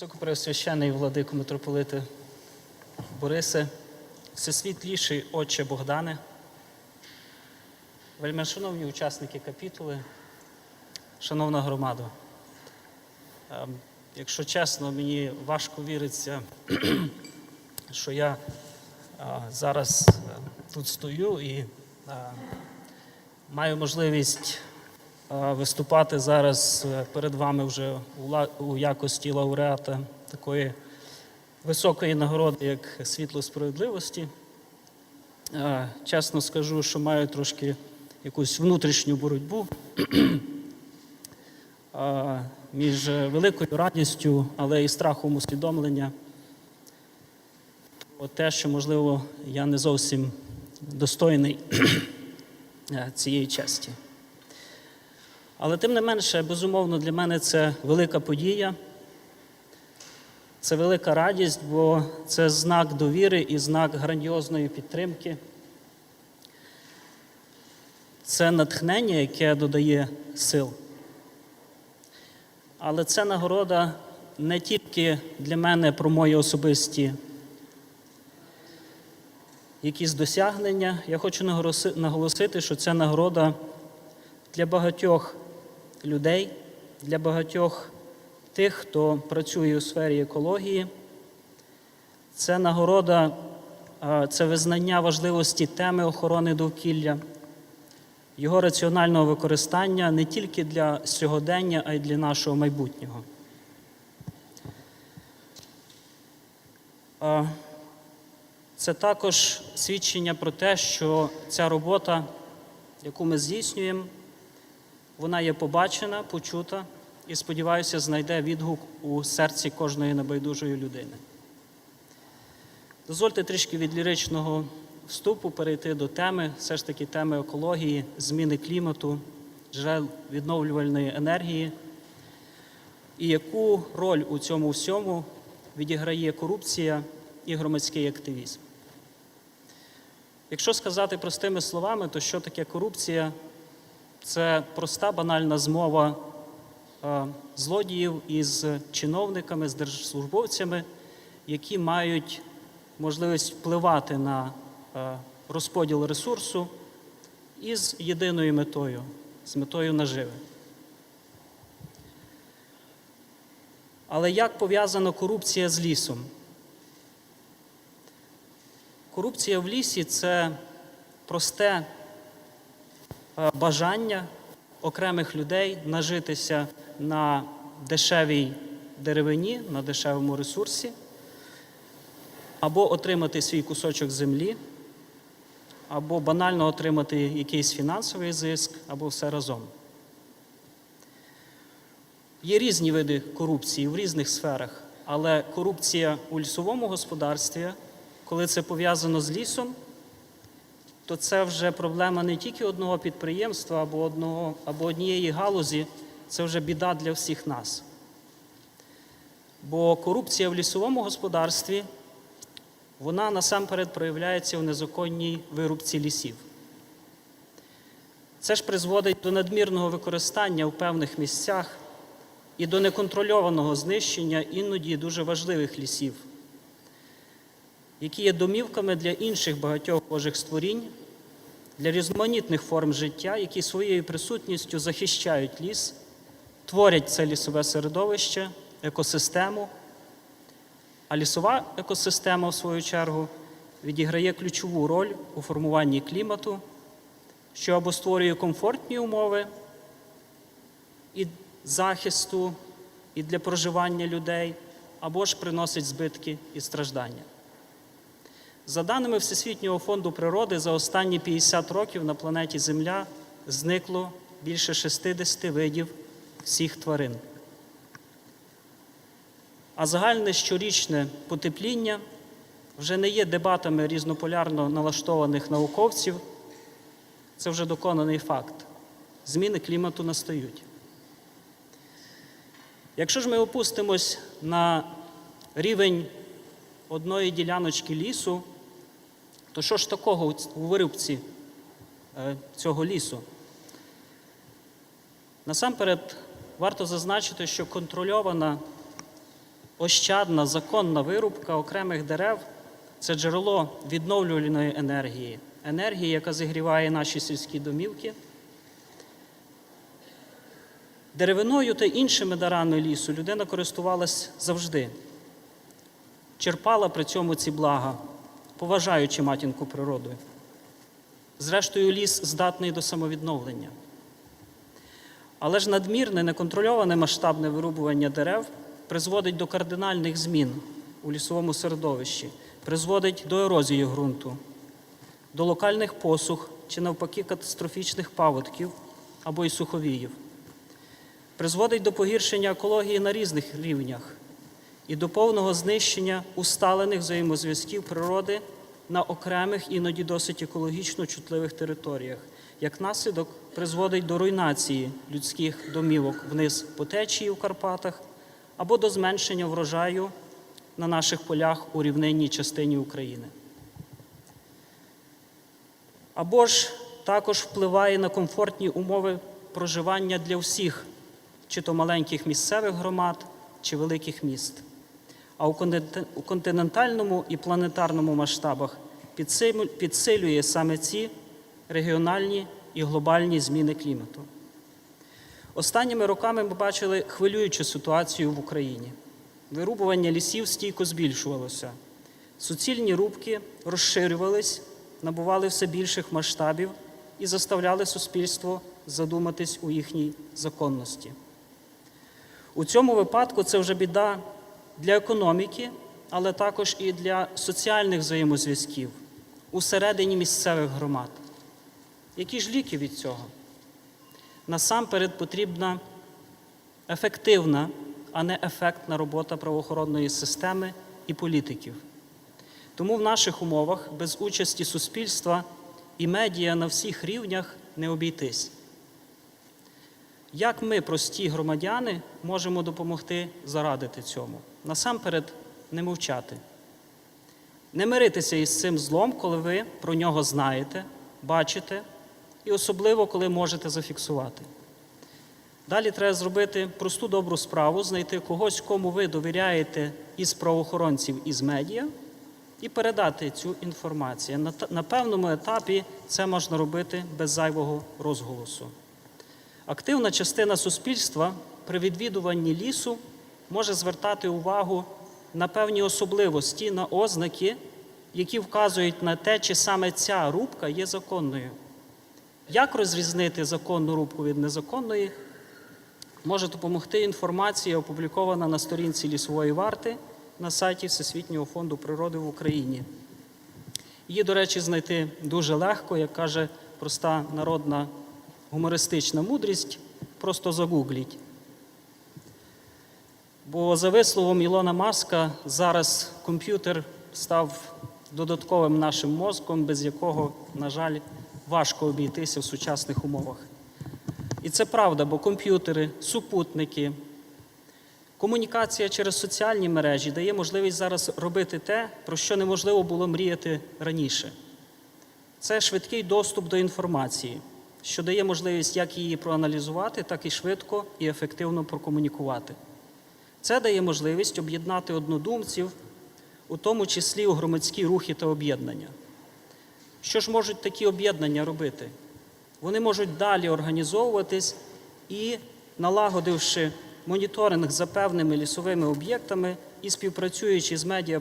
Високопреосвящений владико митрополите Борисе, всесвітліший отче Богдане, вельмишановні учасники капітули, шановна громада. Ем, Якщо чесно, мені важко віриться, що я зараз е, тут стою і маю можливість виступати зараз е, перед вами вже у, якості лауреата такої високої нагороди, як світло справедливості. Чесно скажу, що маю трошки якусь внутрішню боротьбу між великою радістю, але і страхом усвідомлення. Про те, що, можливо, я не зовсім достойний цієї честі. Але тим не менше, безумовно, для мене це велика подія. Це велика радість, бо це знак довіри і знак грандіозної підтримки. Це натхнення, яке додає сил. Але це нагорода не тільки для мене про мої особисті якісь досягнення. Я хочу наголосити, що це нагорода для багатьох людей, для багатьох тих, хто працює у сфері екології. Це нагорода, це визнання важливості теми охорони довкілля, його раціонального використання не тільки для сьогодення, а й для нашого майбутнього. Це також свідчення про те, що ця робота, яку ми здійснюємо, вона є побачена, почута і, сподіваюся, знайде відгук у серці кожної небайдужої людини. Дозвольте трішки від ліричного вступу перейти до теми, все ж таки теми екології, зміни клімату, джерел відновлювальної енергії. І яку роль у цьому всьому відіграє корупція і громадський активізм? Якщо сказати простими словами, то що таке корупція? Це проста банальна змова е, злодіїв із чиновниками, з держслужбовцями, які мають можливість впливати на е, розподіл ресурсу із єдиною метою з метою наживи. Але як пов'язана корупція з лісом? Корупція в лісі це просте бажання окремих людей нажитися на дешевій деревині, на дешевому ресурсі, або отримати свій кусочок землі, або банально отримати якийсь фінансовий зиск, або все разом. Є різні види корупції в різних сферах, але корупція у лісовому господарстві, коли це пов'язано з лісом, то це вже проблема не тільки одного підприємства або, одного, або однієї галузі, це вже біда для всіх нас. Бо корупція в лісовому господарстві, вона насамперед проявляється в незаконній вирубці лісів. Це ж призводить до надмірного використання у певних місцях і до неконтрольованого знищення іноді дуже важливих лісів, які є домівками для інших багатьох Божих створінь, для різноманітних форм життя, які своєю присутністю захищають ліс, творять це лісове середовище, екосистему. А лісова екосистема, в свою чергу, відіграє ключову роль у формуванні клімату, що або створює комфортні умови і захисту, і для проживання людей, або ж приносить збитки і страждання. За даними Всесвітнього фонду природи, за останні 50 років на планеті Земля зникло більше 60 видів всіх тварин. А загальне щорічне потепління вже не є дебатами різнополярно налаштованих науковців. Це вже доконаний факт. Зміни клімату настають. Якщо ж ми опустимось на рівень одної діляночки лісу, то що ж такого у вирубці е, цього лісу? Насамперед, варто зазначити, що контрольована ощадна законна вирубка окремих дерев це джерело відновлювальної енергії, енергії, яка зігріває наші сільські домівки. Деревиною та іншими дарами лісу людина користувалась завжди, черпала при цьому ці блага, поважаючи матінку природу. Зрештою, ліс здатний до самовідновлення. Але ж надмірне, неконтрольоване масштабне вирубування дерев призводить до кардинальних змін у лісовому середовищі, призводить до ерозії ґрунту, до локальних посух чи навпаки катастрофічних паводків або й суховіїв, призводить до погіршення екології на різних рівнях і до повного знищення усталених взаємозв'язків природи на окремих, іноді досить екологічно чутливих територіях. Як наслідок призводить до руйнації людських домівок вниз по течії у Карпатах або до зменшення врожаю на наших полях у рівнинній частині України. Або ж також впливає на комфортні умови проживання для всіх, чи то маленьких місцевих громад, чи великих міст. А у континентальному і планетарному масштабах підсилює саме ці регіональні і глобальні зміни клімату. Останніми роками ми бачили хвилюючу ситуацію в Україні. Вирубування лісів стійко збільшувалося. Суцільні рубки розширювались, набували все більших масштабів і заставляли суспільство задуматись у їхній законності. У цьому випадку це вже біда для економіки, але також і для соціальних взаємозв'язків усередині місцевих громад. Які ж ліки від цього? Насамперед потрібна ефективна, а не ефектна робота правоохоронної системи і політиків. Тому в наших умовах без участі суспільства і медіа на всіх рівнях не обійтись. Як ми, прості громадяни, можемо допомогти зарадити цьому? Насамперед, не мовчати. Не миритися із цим злом, коли ви про нього знаєте, бачите, і особливо, коли можете зафіксувати. Далі треба зробити просту добру справу, знайти когось, кому ви довіряєте із правоохоронців, із медіа, і передати цю інформацію. На, певному етапі це можна робити без зайвого розголосу. Активна частина суспільства при відвідуванні лісу може звертати увагу на певні особливості, на ознаки, які вказують на те, чи саме ця рубка є законною. Як розрізнити законну рубку від незаконної, може допомогти інформація, опублікована на сторінці лісової варти на сайті Всесвітнього фонду природи в Україні. Її, до речі, знайти дуже легко, як каже проста народна гумористична мудрість, просто загугліть. Бо за висловом Ілона Маска, зараз комп'ютер став додатковим нашим мозком, без якого, на жаль, важко обійтися в сучасних умовах. І це правда, бо комп'ютери, супутники, комунікація через соціальні мережі дає можливість зараз робити те, про що неможливо було мріяти раніше. Це швидкий доступ до інформації, що дає можливість як її проаналізувати, так і швидко і ефективно прокомунікувати. Це дає можливість об'єднати однодумців, у тому числі у громадські рухи та об'єднання. Що ж можуть такі об'єднання робити? Вони можуть далі організовуватись і, налагодивши моніторинг за певними лісовими об'єктами і співпрацюючи з медіа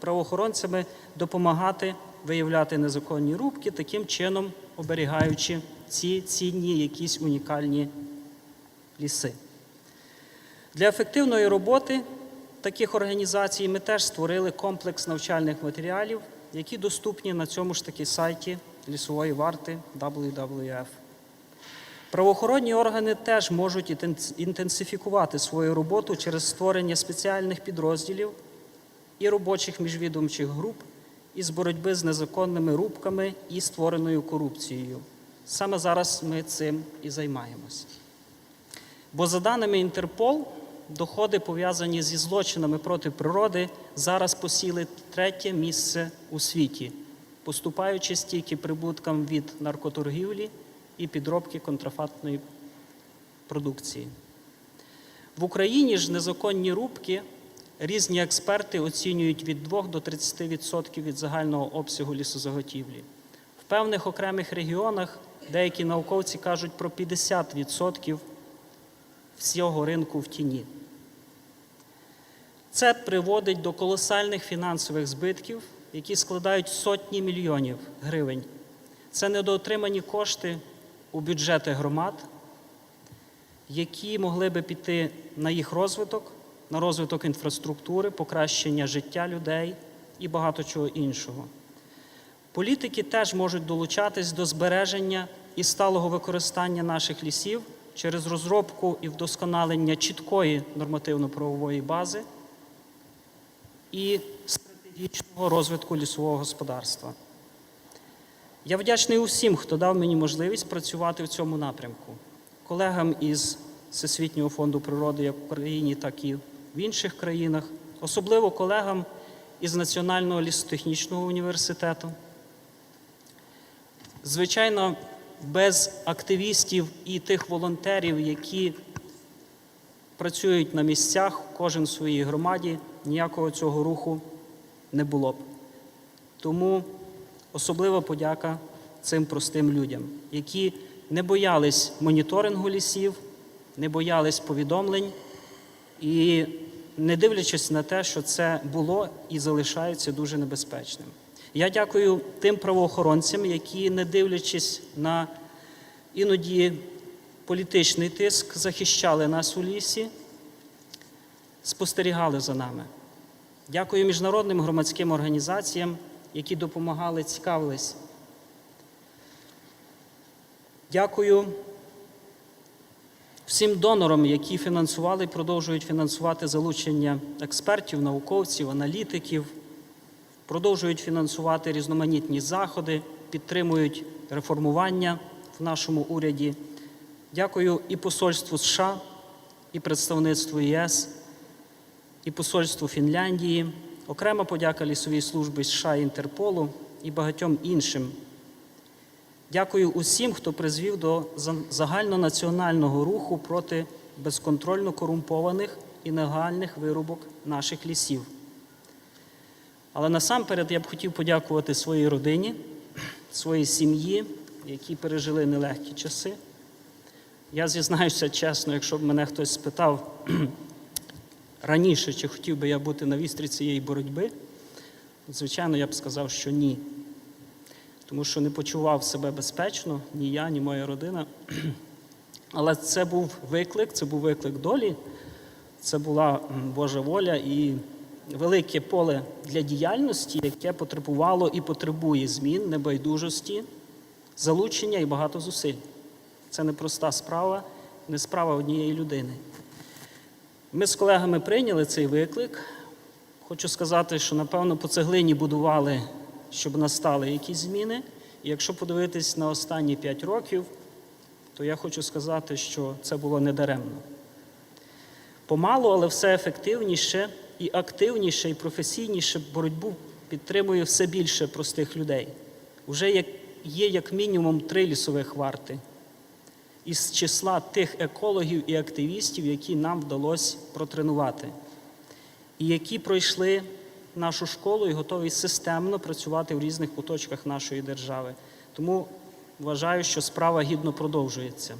правоохоронцями, допомагати виявляти незаконні рубки, таким чином оберігаючи ці цінні якісь унікальні ліси. Для ефективної роботи таких організацій ми теж створили комплекс навчальних матеріалів, які доступні на цьому ж таки сайті лісової варти WWF. Правоохоронні органи теж можуть інтенсифікувати свою роботу через створення спеціальних підрозділів і робочих міжвідомчих груп із боротьби з незаконними рубками і створеною корупцією. Саме зараз ми цим і займаємось. Бо за даними Інтерпол, доходи, пов'язані зі злочинами проти природи, зараз посіли третє місце у світі, поступаючи стільки прибуткам від наркоторгівлі і підробки контрафактної продукції. В Україні ж незаконні рубки різні експерти оцінюють від 2 до 30% від загального обсягу лісозаготівлі. В певних окремих регіонах деякі науковці кажуть про 50% всього ринку в тіні. Це приводить до колосальних фінансових збитків, які складають сотні мільйонів гривень. Це недоотримані кошти у бюджети громад, які могли би піти на їх розвиток, на розвиток інфраструктури, покращення життя людей і багато чого іншого. Політики теж можуть долучатись до збереження і сталого використання наших лісів через розробку і вдосконалення чіткої нормативно-правової бази і стратегічного розвитку лісового господарства. Я вдячний усім, хто дав мені можливість працювати в цьому напрямку, колегам із Всесвітнього фонду природи як в Україні, так і в інших країнах, особливо колегам із Національного лісотехнічного університету. Звичайно, без активістів і тих волонтерів, які працюють на місцях, кожен в своїй громаді, ніякого цього руху не було б. Тому особлива подяка цим простим людям, які не боялись моніторингу лісів, не боялись повідомлень і не дивлячись на те, що це було і залишається дуже небезпечним. Я дякую тим правоохоронцям, які, не дивлячись на іноді політичний тиск, захищали нас у лісі, спостерігали за нами. Дякую міжнародним громадським організаціям, які допомагали, цікавились. Дякую всім донорам, які фінансували і продовжують фінансувати залучення експертів, науковців, аналітиків, продовжують фінансувати різноманітні заходи, підтримують реформування в нашому уряді. Дякую і посольству США, і представництву ЄС, і посольству Фінляндії. Окрема подяка лісовій службі США і Інтерполу і багатьом іншим. Дякую усім, хто призвів до загальнонаціонального руху проти безконтрольно корумпованих і нелегальних вирубок наших лісів. Але насамперед я б хотів подякувати своїй родині, своїй сім'ї, які пережили нелегкі часи. Я зізнаюся чесно, якщо б мене хтось спитав раніше, чи хотів би я бути на вістрі цієї боротьби, звичайно, я б сказав, що ні. Тому що не почував себе безпечно, ні я, ні моя родина. Але це був виклик, це був виклик долі, це була Божа воля і велике поле для діяльності, яке потребувало і потребує змін, небайдужості, залучення і багато зусиль. Це не проста справа, не справа однієї людини. Ми з колегами прийняли цей виклик. Хочу сказати, що напевно по цеглині будували, щоб настали якісь зміни. І якщо подивитись на останні 5 років, то я хочу сказати, що це було недаремно. Помалу, але все ефективніше і активніше, і професійніше боротьбу підтримує все більше простих людей. Уже є як мінімум три лісових варти із числа тих екологів і активістів, які нам вдалося протренувати, і які пройшли нашу школу і готові системно працювати в різних куточках нашої держави. Тому вважаю, що справа гідно продовжується.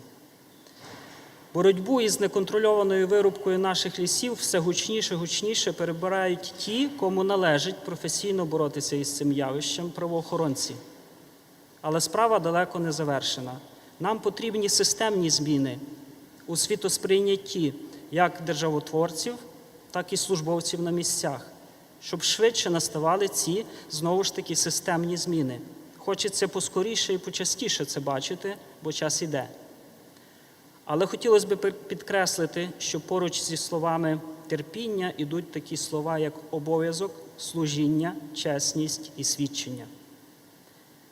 Боротьбу із неконтрольованою вирубкою наших лісів все гучніше гучніше перебирають ті, кому належить професійно боротися із цим явищем правоохоронці. Але справа далеко не завершена. Нам потрібні системні зміни у світосприйнятті як державотворців, так і службовців на місцях, щоб швидше наставали ці знову ж таки системні зміни. Хочеться поскоріше і почастіше це бачити, бо час іде. Але хотілося б підкреслити, що поруч зі словами терпіння ідуть такі слова, як обов'язок, служіння, чесність і свідчення.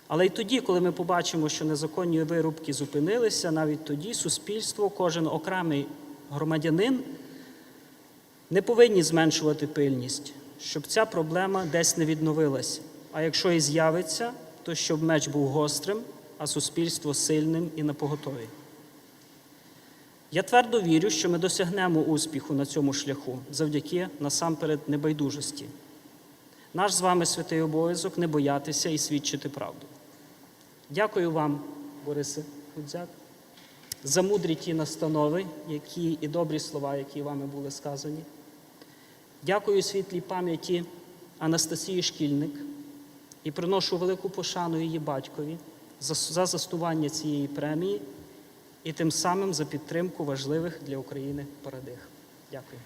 Але й тоді, коли ми побачимо, що незаконні вирубки зупинилися, навіть тоді суспільство, кожен окремий громадянин не повинні зменшувати пильність, щоб ця проблема десь не відновилась. А якщо і з'явиться, то щоб меч був гострим, а суспільство сильним і напоготові. Я твердо вірю, що ми досягнемо успіху на цьому шляху завдяки насамперед небайдужості. Наш з вами святий обов'язок не боятися і свідчити правду. Дякую вам, Борисе Гудзяк, за мудрі ті настанови, які і добрі слова, які вами були сказані. Дякую світлій пам'яті Анастасії Шкільник і приношу велику пошану її батькові за, за заснування цієї премії і тим самим за підтримку важливих для України парадиг. Дякую.